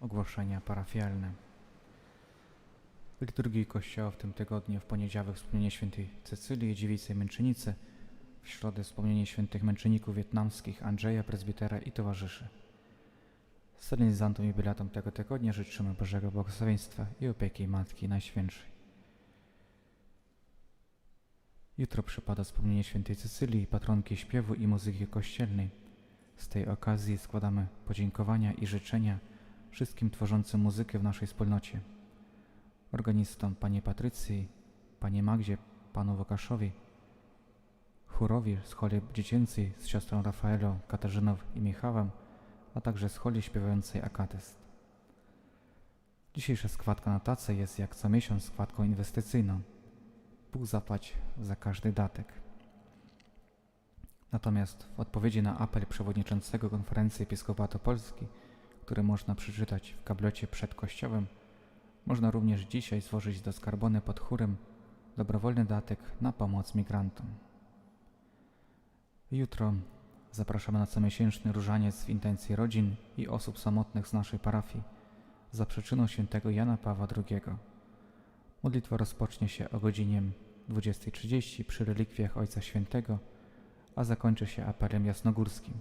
Ogłoszenia parafialne. W liturgii Kościoła w tym tygodniu w poniedziałek wspomnienie świętej Cecylii, dziewicy męczennicy, w środę wspomnienie świętych męczenników wietnamskich Andrzeja, prezbitera i towarzyszy. Solenizantom i jubilatom tego tygodnia życzymy Bożego błogosławieństwa i opieki Matki Najświętszej. Jutro przypada wspomnienie świętej Cecylii, patronki śpiewu i muzyki kościelnej. Z tej okazji składamy podziękowania i życzenia wszystkim tworzącym muzykę w naszej wspólnocie. Organistom Panie Patrycji, Panie Magdzie, Panu Łukaszowi, chórowi z choli dziecięcej z siostrą Rafaelą, Katarzyną i Michałem, a także z choli śpiewającej akatest. Dzisiejsza składka na tacę jest jak co miesiąc składką inwestycyjną. Bóg zapłać za każdy datek. Natomiast w odpowiedzi na apel przewodniczącego Konferencji Episkopatu Polski, który można przeczytać w kablecie przed kościołem, można również dzisiaj złożyć do skarbony pod chórem dobrowolny datek na pomoc migrantom. Jutro zapraszamy na comiesięczny różaniec w intencji rodzin i osób samotnych z naszej parafii za przyczyną świętego Jana Pawła II. Modlitwa rozpocznie się o godzinie 20.30 przy relikwiach Ojca Świętego, a zakończy się apelem jasnogórskim.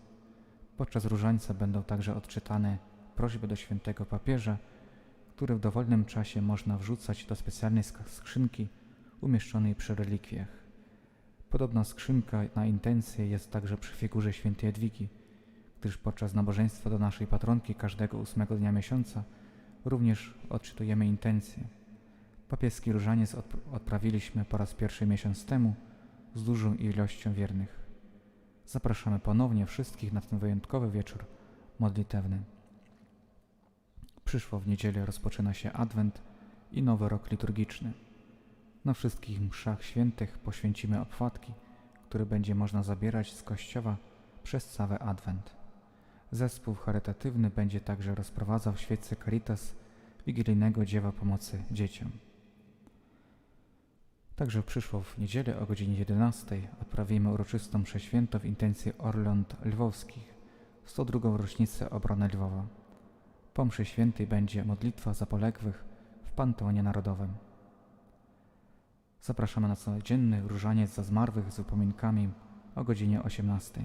Podczas różańca będą także odczytane prośby do świętego papieża, które w dowolnym czasie można wrzucać do specjalnej sk- skrzynki umieszczonej przy relikwiach. Podobna skrzynka na intencje jest także przy figurze świętej Jadwigi, gdyż podczas nabożeństwa do naszej patronki każdego ósmego dnia miesiąca również odczytujemy intencje. Papieski różaniec odp- odprawiliśmy po raz pierwszy miesiąc temu z dużą ilością wiernych. Zapraszamy ponownie wszystkich na ten wyjątkowy wieczór modlitewny. Przyszło w niedzielę rozpoczyna się Adwent i nowy rok liturgiczny. Na wszystkich mszach świętych poświęcimy opłatki, które będzie można zabierać z kościoła przez cały Adwent. Zespół charytatywny będzie także rozprowadzał w Caritas wigilijnego dzieła pomocy dzieciom. Także przyszło w niedzielę o godzinie 11 odprawimy uroczystą mszę w intencji Orląt Lwowskich, 102. rocznicę obrony Lwowa. Po mszy świętej będzie modlitwa za poległych w Panteonie Narodowym. Zapraszamy na codzienny różaniec za zmarłych z upominkami o godzinie 18.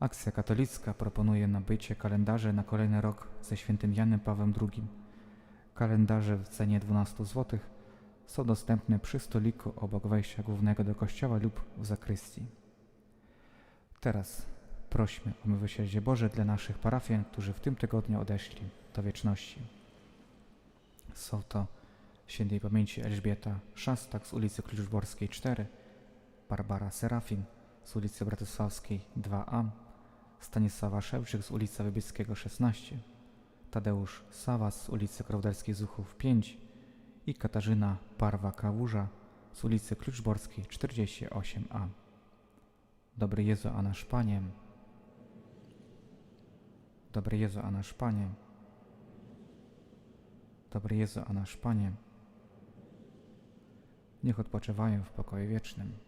Akcja katolicka proponuje nabycie kalendarzy na kolejny rok ze świętym Janem Pawłem II. Kalendarze w cenie 12 zł są dostępne przy stoliku obok wejścia głównego do kościoła lub w zakrystii. Teraz prośmy o miłosierdzie Boże dla naszych parafian, którzy w tym tygodniu odeszli do wieczności. Są to świętej pamięci Elżbieta Szastak z ulicy Kluczborskiej 4, Barbara Serafin z ulicy Bratysławskiej 2a, Stanisława Szewczyk z ulicy Wybickiego 16, Tadeusz Sawas z ulicy Krowderskiej Zuchów 5 i Katarzyna Parwa-Kałuża z ulicy Kluczborskiej 48a. Dobry Jezu, a nasz Panie, Dobry Jezu, a nasz Panie, Dobry Jezu, a nasz Panie, niech odpoczywają w pokoju wiecznym.